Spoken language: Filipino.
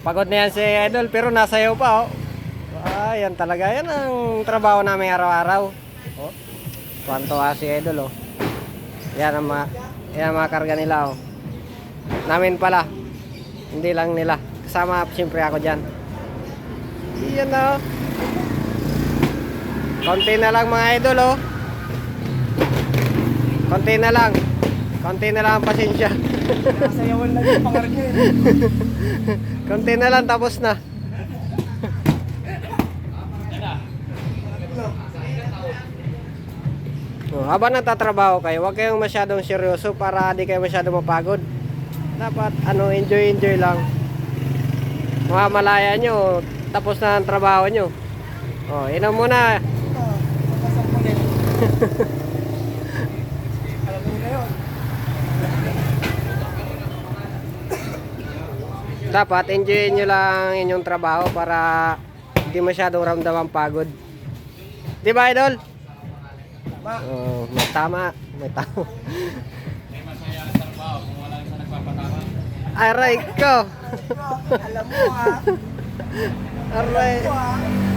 Pagod na yan si Idol, pero nasayaw pa, oh. Ah, yan talaga. Yan ang trabaho namin araw-araw. Oh. Tuwan-tuwa si Idol, oh. Yan ang mga, yan ang mga karga nila, oh. Namin pala. Hindi lang nila. Kasama, siyempre ako dyan. Yan, oh. Konti na lang mga idol, oh. Konti na lang. Konti na lang ang pasensya. Nasayawan lang yung pangarga eh. Konti na lang, tapos na. Oh, habang nagtatrabaho kayo, huwag kayong masyadong seryoso para di kayo masyadong mapagod. Dapat ano, enjoy-enjoy lang. Mamamalaya nyo, tapos na ang trabaho nyo. Oh, inom muna. Ito, pagkasal mo din. Alam mo na yun. Dapat enjoyin nyo lang inyong trabaho para hindi masyadong ramdam ang pagod. Di ba, Idol? Oh, may tama. May tama. Aray ko. Alam mo ha. Aray. Ito ha.